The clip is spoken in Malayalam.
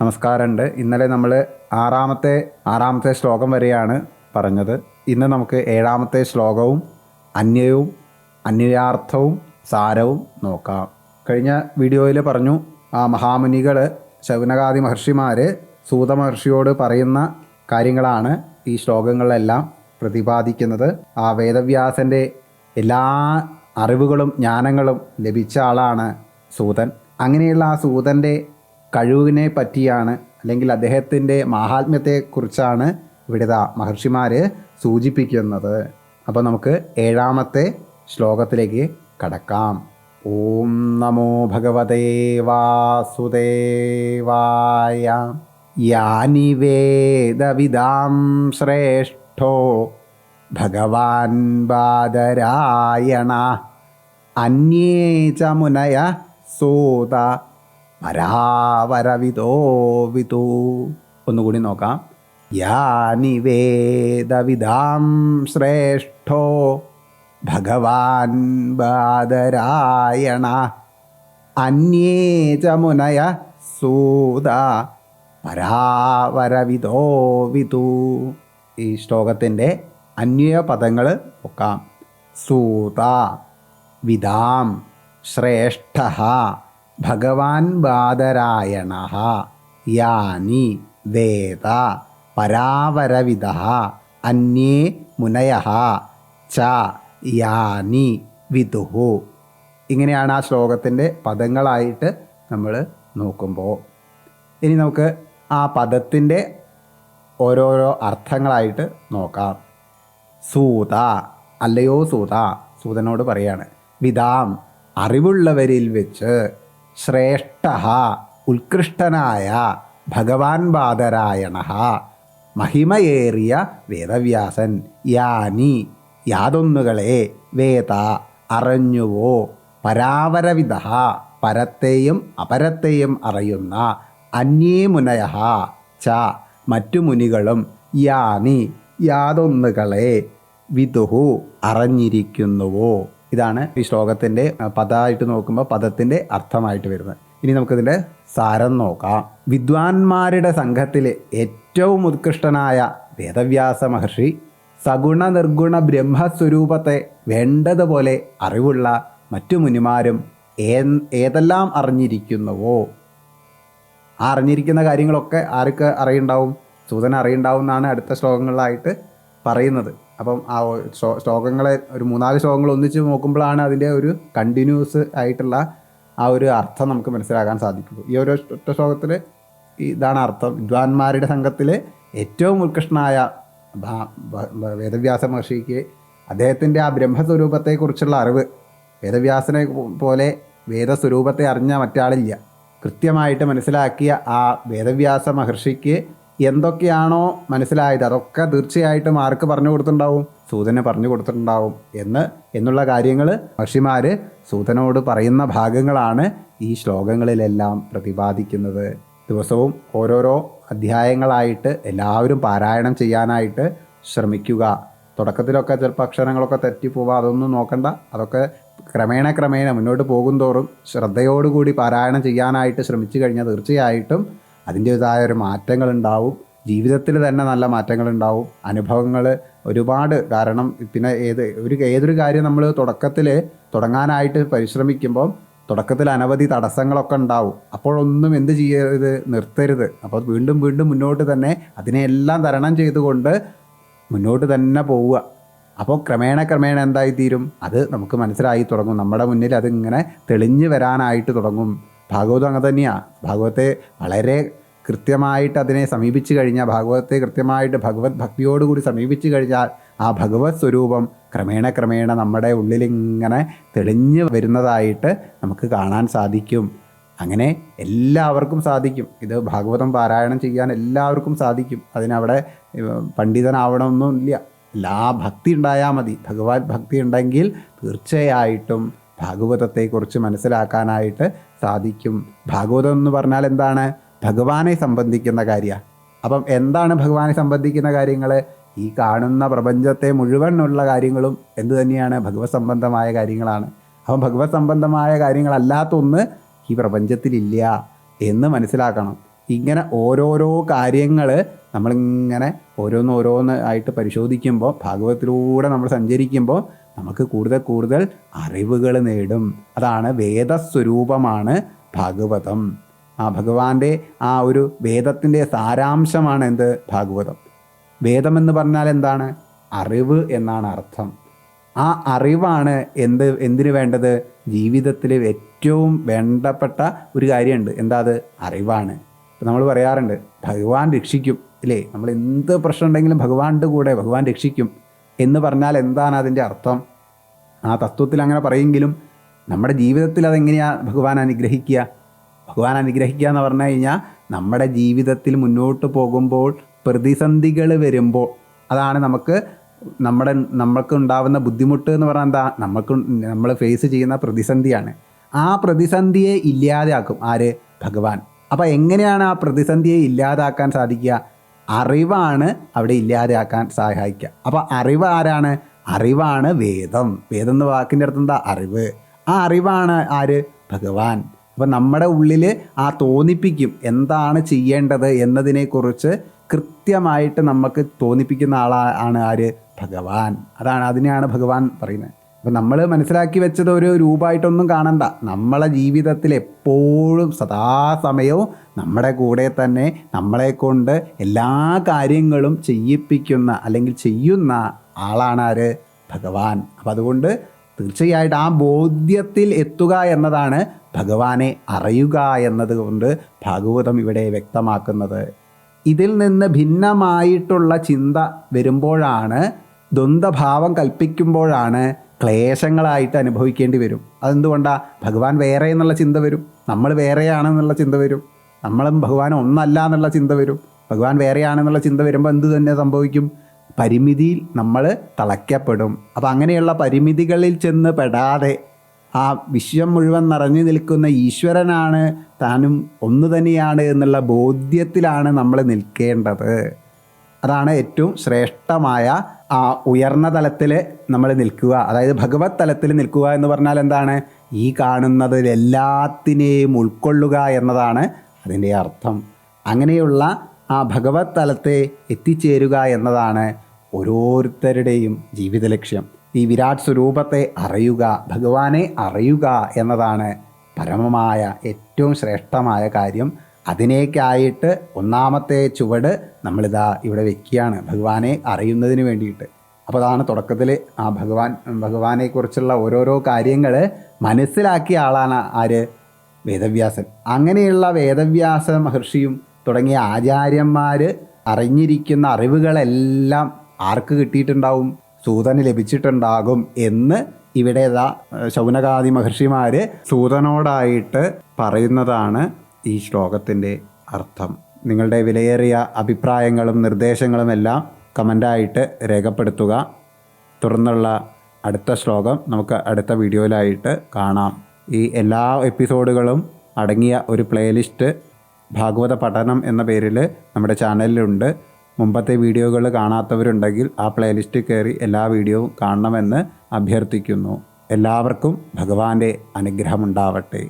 നമസ്കാരമുണ്ട്. ഇന്നലെ നമ്മൾ ആറാമത്തെ ആറാമത്തെ ശ്ലോകം വരെയാണ് പറഞ്ഞത്. ഇന്ന് നമുക്ക് ഏഴാമത്തെ ശ്ലോകവും അന്യവും അന്വയാർത്ഥവും സാരവും നോക്കാം. കഴിഞ്ഞ വീഡിയോയിൽ പറഞ്ഞു ആ മഹാമുനികൾ ശൗനകാദി മഹർഷിമാർ സൂത മഹർഷിയോട് പറയുന്ന കാര്യങ്ങളാണ് ഈ ശ്ലോകങ്ങളെല്ലാം പ്രതിപാദിക്കുന്നത്. ആ വേദവ്യാസന്റെ എല്ലാ അറിവുകളും ജ്ഞാനങ്ങളും ലഭിച്ച ആളാണ് സൂതൻ. അങ്ങനെയുള്ള ആ സൂതന്റെ കഴിവിനെ പറ്റിയാണ് അല്ലെങ്കിൽ അദ്ദേഹത്തിന്റെ മാഹാത്മ്യത്തെക്കുറിച്ചാണ് ഇവിടുത്തെ മഹർഷിമാർ സൂചിപ്പിക്കുന്നത്. അപ്പോൾ നമുക്ക് ഏഴാമത്തെ ശ്ലോകത്തിലേക്ക് കടക്കാം. ഓം നമോ ഭഗവതേ വാസുദേവായ. യാനി വേദവിദാം ശ്രേഷ്ഠോ. ഭഗവാൻ ബാദരായണ. അന്യേ ച മുനയ സൂത. പരാവരവിതോ വിതു. ഒന്നുകൂടി നോക്കാം. യാനി വേദവിദാം ശ്രേഷ്ഠോ. ഭഗവാൻ ബാദരായണ. അന്യേ ച മുനയ സൂത. പരാവരവിതോ വിതു. ഈ ശ്ലോകത്തിന്റെ അന്വയ പദങ്ങൾ നോക്കാം. സൂത വിദാം ശ്രേഷ്ഠ. ഭഗവാൻ ബാദരായണ യാനി വേദ പരാവരവിദ അന്യേ മുനയ ച യാനി വിദുഹു ഇങ്ങനെയാണ് ആ ശ്ലോകത്തിന്റെ പദങ്ങളായിട്ട് നമ്മൾ നോക്കുമ്പോൾ. ഇനി നമുക്ക് ആ പദത്തിന്റെ ഓരോരോ അർത്ഥങ്ങളായിട്ട് നോക്കാം. സൂത അല്ലയോ സൂത? സൂതനോട് പറയാണ് വിതാം അറിവുള്ളവരിൽ വെച്ച് ശ്രേഷ്ഠ ഉത്കൃഷ്ടനായ ഭഗവാൻ ബാദരായണ. മഹിമയേറിയ വേദവ്യാസൻ യാനി യാതൊന്നുകളെ വേദ അറിഞ്ഞുവോ പരാവരവിധ പരത്തെയും അപരത്തെയും അറിയുന്ന അന്യേ മുനയ ച മറ്റു മുനികളും യാനി യാതൊന്നുകളെ വിതുഹു അറിഞ്ഞിരിക്കുന്നുവോ. ഇതാണ് ഈ ശ്ലോകത്തിന്റെ പദമായിട്ട് നോക്കുമ്പോൾ പദത്തിന്റെ അർത്ഥമായിട്ട് വരുന്നത്. ഇനി നമുക്കിതിന്റെ സാരം നോക്കാം. വിദ്വാൻമാരുടെ സംഘത്തിലെ ഏറ്റവും ഉത്കൃഷ്ടനായ വേദവ്യാസ മഹർഷി സഗുണ നിർഗുണ ബ്രഹ്മസ്വരൂപത്തെ വേണ്ടതുപോലെ അറിവുള്ള മറ്റു മുനിമാരും ഏതെല്ലാം അറിഞ്ഞിരിക്കുന്നുവോ? ആ അറിഞ്ഞിരിക്കുന്ന കാര്യങ്ങളൊക്കെ ആർക്ക് അറിയുണ്ടാവും? സൂതന അറിയുണ്ടാവും എന്നാണ് അടുത്ത ശ്ലോകങ്ങളിലായിട്ട് പറയുന്നത്. അപ്പം ആ ശ്ലോകങ്ങളെ ഒരു മൂന്നാൽ ശ്ലോകങ്ങൾ ഒന്നിച്ച് നോക്കുമ്പോഴാണ് അതിന്റെ ഒരു കണ്ടിന്യൂസ് ആയിട്ടുള്ള ആ ഒരു അർത്ഥം നമുക്ക് മനസ്സിലാക്കാൻ സാധിക്കുള്ളൂ ഈ ഓരോ ഒറ്റ ശ്ലോകത്തിൽ ഇതാണ് അർത്ഥം. വിദ്വാൻമാരുടെ സംഘത്തിൽ ഏറ്റവും ഉത്കൃഷ്ടനായ വേദവ്യാസ മഹർഷിക്ക് അദ്ദേഹത്തിന്റെ ആ ബ്രഹ്മസ്വരൂപത്തെക്കുറിച്ചുള്ള അറിവ് വേദവ്യാസനെ പോലെ വേദസ്വരൂപത്തെ അറിഞ്ഞ മറ്റാളില്ല. കൃത്യമായിട്ട് മനസ്സിലാക്കിയ ആ വേദവ്യാസ മഹർഷിക്ക് എന്തൊക്കെയാണോ മനസ്സിലായത്? അതൊക്കെ തീർച്ചയായിട്ടും ആർക്ക് പറഞ്ഞു കൊടുത്തിട്ടുണ്ടാവും? സൂതനെ പറഞ്ഞു കൊടുത്തിട്ടുണ്ടാവും എന്ന് എന്നുള്ള കാര്യങ്ങൾ മഹർഷിമാർ സൂതനോട് പറയുന്ന ഭാഗങ്ങളാണ് ഈ ശ്ലോകങ്ങളിലെല്ലാം പ്രതിപാദിക്കുന്നത്. ദിവസവും ഓരോരോ അധ്യായങ്ങളായിട്ട് എല്ലാവരും പാരായണം ചെയ്യാനായിട്ട് ശ്രമിക്കുക. തുടക്കത്തിലൊക്കെ ചിലപ്പോൾ അക്ഷരങ്ങളൊക്കെ തെറ്റിപ്പോവുക അതൊന്നും നോക്കണ്ട. അതൊക്കെ ക്രമേണ ക്രമേണ മുന്നോട്ട് പോകുന്തോറും ശ്രദ്ധയോടുകൂടി പാരായണം ചെയ്യാനായിട്ട് ശ്രമിച്ചു കഴിഞ്ഞാൽ തീർച്ചയായിട്ടും അതിന്റേതായ ഒരു മാറ്റങ്ങൾ ഉണ്ടാവും ജീവിതത്തിൽ തന്നെ നല്ല മാറ്റങ്ങൾ ഉണ്ടാവും അനുഭവങ്ങൾ ഒരുപാട് കാരണം പിന്നെ ഏത് ഒരു ഏതൊരു കാര്യം നമ്മൾ തുടക്കത്തിൽ തുടങ്ങാനായിട്ട് പരിശ്രമിക്കുമ്പം തുടക്കത്തിൽ അനവധി തടസ്സങ്ങളൊക്കെ ഉണ്ടാവും. അപ്പോഴൊന്നും എന്ത് ചെയ്യരുത്? നിർത്തരുത്. അപ്പോൾ വീണ്ടും വീണ്ടും മുന്നോട്ട് തന്നെ അതിനെയെല്ലാം തരണം ചെയ്തുകൊണ്ട് മുന്നോട്ട് തന്നെ പോവുക. അപ്പോൾ ക്രമേണ ക്രമേണ എന്തായിത്തീരും? അത് നമുക്ക് മനസ്സിലായി തുടങ്ങും. നമ്മുടെ മുന്നിൽ അതിങ്ങനെ തെളിഞ്ഞു വരാനായിട്ട് തുടങ്ങും. ഭാഗവതം അങ്ങനെ തന്നെയാണ് ഭാഗവത്തെ വളരെ കൃത്യമായിട്ട് അതിനെ സമീപിച്ചു കഴിഞ്ഞാൽ ഭാഗവതത്തെ കൃത്യമായിട്ട് ഭഗവത് ഭക്തിയോടുകൂടി സമീപിച്ചു കഴിഞ്ഞാൽ ആ ഭഗവത് സ്വരൂപം ക്രമേണ ക്രമേണ നമ്മുടെ ഉള്ളിലിങ്ങനെ തെളിഞ്ഞു വരുന്നതായിട്ട് നമുക്ക് കാണാൻ സാധിക്കും. അങ്ങനെ എല്ലാവർക്കും സാധിക്കും. ഇത് ഭാഗവതം പാരായണം ചെയ്യാൻ എല്ലാവർക്കും സാധിക്കും. അതിനവിടെ ഏഹ്, പണ്ഡിതനാവണമെന്നൊന്നുമില്ല എല്ലാ ഭക്തി ഉണ്ടായാൽ മതി. ഭഗവാൻ ഭക്തി ഉണ്ടെങ്കിൽ തീർച്ചയായിട്ടും ഭാഗവതത്തെക്കുറിച്ച് മനസ്സിലാക്കാനായിട്ട് സാധിക്കും. ഭാഗവതം എന്ന് പറഞ്ഞാൽ എന്താണ്? ഭഗവാനെ സംബന്ധിക്കുന്ന കാര്യമാണ് അപ്പം എന്താണ് ഭഗവാനെ സംബന്ധിക്കുന്ന കാര്യങ്ങൾ? ഈ കാണുന്ന പ്രപഞ്ചത്തെ മുഴുവനുള്ള കാര്യങ്ങളും എന്തു തന്നെയാണ്? ഭഗവത് സംബന്ധമായ കാര്യങ്ങളാണ്. അപ്പം ഭഗവത് സംബന്ധമായ കാര്യങ്ങളല്ലാത്തൊന്ന് ഈ പ്രപഞ്ചത്തിലില്ല എന്ന് മനസ്സിലാക്കണം. ഇങ്ങനെ ഓരോരോ കാര്യങ്ങൾ നമ്മളിങ്ങനെ ഓരോന്നോരോന്ന് ഓരോന്ന് ആയിട്ട് പരിശോധിക്കുമ്പോൾ ഭാഗവതത്തിലൂടെ നമ്മൾ സഞ്ചരിക്കുമ്പോൾ നമുക്ക് കൂടുതൽ കൂടുതൽ അറിവുകൾ നേടും. അതാണ് വേദസ്വരൂപമാണ് ഭാഗവതം. ആ ഭഗവാന്റെ ആ ഒരു വേദത്തിന്റെ സാരാംശമാണ് എന്ത്? ഭാഗവതം. വേദമെന്ന് പറഞ്ഞാൽ എന്താണ്? അറിവ് എന്നാണ് അർത്ഥം. ആ അറിവാണ് എന്ത് എന്തിനു വേണ്ടത്? ജീവിതത്തിൽ ഏറ്റവും വേണ്ടപ്പെട്ട ഒരു കാര്യമുണ്ട്. എന്താ അത്? അറിവാണ്. നമ്മൾ പറയാറുണ്ട് ഭഗവാൻ രക്ഷിക്കും. അല്ലേ നമ്മൾ എന്ത് പ്രശ്നം ഉണ്ടെങ്കിലും ഭഗവാന്റെ കൂടെ ഭഗവാൻ രക്ഷിക്കും. എന്ന് പറഞ്ഞാൽ എന്താണ് അതിന്റെ അർത്ഥം? ആ തത്വത്തിൽ അങ്ങനെ പറയുമെങ്കിലും നമ്മുടെ ജീവിതത്തിൽ അതെങ്ങനെയാണ് ഭഗവാൻ അനുഗ്രഹിക്കുക? ഭഗവാൻ അനുഗ്രഹിക്കുക എന്ന് പറഞ്ഞു കഴിഞ്ഞാൽ നമ്മുടെ ജീവിതത്തിൽ മുന്നോട്ട് പോകുമ്പോൾ പ്രതിസന്ധികൾ വരുമ്പോൾ അതാണ് നമുക്ക് നമ്മുടെ നമ്മൾക്ക് ഉണ്ടാവുന്ന ബുദ്ധിമുട്ട് എന്ന് പറഞ്ഞാൽ എന്താ? നമുക്ക് നമ്മൾ ഫേസ് ചെയ്യുന്ന പ്രതിസന്ധിയാണ്. ആ പ്രതിസന്ധിയെ ഇല്ലാതാക്കും ആര്? ഭഗവാൻ. അപ്പോൾ എങ്ങനെയാണ് ആ പ്രതിസന്ധിയെ ഇല്ലാതാക്കാൻ സാധിക്കുക? അറിവാണ് അവിടെ ഇല്ലാതെയാക്കാൻ സഹായിക്കുക. അപ്പോൾ അറിവ് ആരാണ്? അറിവാണ് വേദം. വേദം എന്ന വാക്കിന്റെ അർത്ഥം എന്താ? അറിവ്. ആ അറിവാണ് ആര്? ഭഗവാൻ. അപ്പം നമ്മുടെ ഉള്ളിൽ ആ തോന്നിപ്പിക്കും. എന്താണ് ചെയ്യേണ്ടത് എന്നതിനെക്കുറിച്ച് കൃത്യമായിട്ട് നമുക്ക് തോന്നിപ്പിക്കുന്ന ആളാണ് ആര്? ഭഗവാൻ. അതാണ് അതിനെയാണ് ഭഗവാൻ പറയുന്നത്. അപ്പം നമ്മൾ മനസ്സിലാക്കി വെച്ചത് ഒരു രൂപമായിട്ടൊന്നും കാണണ്ട. നമ്മളെ ജീവിതത്തിൽ എപ്പോഴും സദാസമയവും നമ്മുടെ കൂടെ തന്നെ നമ്മളെ കൊണ്ട് എല്ലാ കാര്യങ്ങളും ചെയ്യിപ്പിക്കുന്ന അല്ലെങ്കിൽ ചെയ്യുന്ന ആളാണ് ആര്? ഭഗവാൻ. അപ്പം അതുകൊണ്ട് തീർച്ചയായിട്ടും ആ ബോധ്യത്തിൽ എത്തുക എന്നതാണ് ഭഗവാനെ അറിയുക എന്നതുകൊണ്ട് ഭാഗവതം ഇവിടെ വ്യക്തമാക്കുന്നത്. ഇതിൽ നിന്ന് ഭിന്നമായിട്ടുള്ള ചിന്ത വരുമ്പോഴാണ് ദ്വന്ദ്ഭാവം കൽപ്പിക്കുമ്പോഴാണ് ക്ലേശങ്ങളായിട്ട് അനുഭവിക്കേണ്ടി വരും. അതെന്തുകൊണ്ടാണ് ഭഗവാൻ വേറെ എന്നുള്ള ചിന്ത വരും. നമ്മൾ വേറെയാണെന്നുള്ള ചിന്ത വരും. നമ്മളും ഭഗവാൻ ഒന്നല്ല എന്നുള്ള ചിന്ത വരും. ഭഗവാൻ വേറെയാണെന്നുള്ള ചിന്ത വരുമ്പോൾ എന്ത് തന്നെ സംഭവിക്കും? പരിമിതിയിൽ നമ്മൾ തളയ്ക്കപ്പെടും. അപ്പം അങ്ങനെയുള്ള പരിമിതികളിൽ ചെന്ന് പെടാതെ ആ വിശ്വം മുഴുവൻ നിറഞ്ഞു നിൽക്കുന്ന ഈശ്വരനാണ് താനും ഒന്ന് തന്നെയാണ് എന്നുള്ള ബോധ്യത്തിലാണ് നമ്മൾ നിൽക്കേണ്ടത്. അതാണ് ഏറ്റവും ശ്രേഷ്ഠമായ ആ ഉയർന്ന തലത്തിൽ നമ്മൾ നിൽക്കുക. അതായത് ഭഗവത് തലത്തിൽ നിൽക്കുക എന്ന് പറഞ്ഞാൽ എന്താണ്? ഈ കാണുന്നതിൽ എല്ലാത്തിനെയും ഉൾക്കൊള്ളുക എന്നതാണ് അതിന്റെ അർത്ഥം. അങ്ങനെയുള്ള ആ ഭഗവത് തലത്തെ എത്തിച്ചേരുക എന്നതാണ് ഓരോരുത്തരുടെയും ജീവിത ലക്ഷ്യം. ഈ വിരാട് സ്വരൂപത്തെ അറിയുക ഭഗവാനെ അറിയുക എന്നതാണ് പരമമായ ഏറ്റവും ശ്രേഷ്ഠമായ കാര്യം. അതിനേക്കായിട്ട് ഒന്നാമത്തെ ചുവട് നമ്മളിതാ ഇവിടെ വെക്കുകയാണ് ഭഗവാനെ അറിയുന്നതിന് വേണ്ടിയിട്ട്. അപ്പോൾ അതാണ് തുടക്കത്തിൽ ആ ഭഗവാൻ ഭഗവാനെക്കുറിച്ചുള്ള ഓരോരോ കാര്യങ്ങൾ മനസ്സിലാക്കിയ ആളാണ് ആര്? വേദവ്യാസൻ. അങ്ങനെയുള്ള വേദവ്യാസ മഹർഷിയും തുടങ്ങിയ ആചാര്യന്മാർ അറിഞ്ഞിരിക്കുന്ന അറിവുകളെല്ലാം ആർക്ക് കിട്ടിയിട്ടുണ്ടാവും? സൂതന് ലഭിച്ചിട്ടുണ്ടാകും എന്ന് ഇവിടെ ഇതാ ശൗനകാദി മഹർഷിമാർ സൂതനോടായിട്ട് പറയുന്നതാണ് ഈ ശ്ലോകത്തിന്റെ അർത്ഥം. നിങ്ങളുടെ വിലയേറിയ അഭിപ്രായങ്ങളും നിർദ്ദേശങ്ങളും എല്ലാം കമന്റായിട്ട് രേഖപ്പെടുത്തുക. തുടർന്നുള്ള അടുത്ത ശ്ലോകം നമുക്ക് അടുത്ത വീഡിയോയിലായിട്ട് കാണാം. ഈ എല്ലാ എപ്പിസോഡുകളും അടങ്ങിയ ഒരു പ്ലേലിസ്റ്റ് ഭാഗവത പഠനം എന്ന പേരിൽ നമ്മുടെ ചാനലിലുണ്ട്. മുമ്പത്തെ വീഡിയോകൾ കാണാത്തവരുണ്ടെങ്കിൽ ആ പ്ലേലിസ്റ്റ് കയറി എല്ലാ വീഡിയോവും കാണണമെന്ന് അഭ്യർത്ഥിക്കുന്നു. എല്ലാവർക്കും ഭഗവാന്റെ അനുഗ്രഹമുണ്ടാവട്ടെ.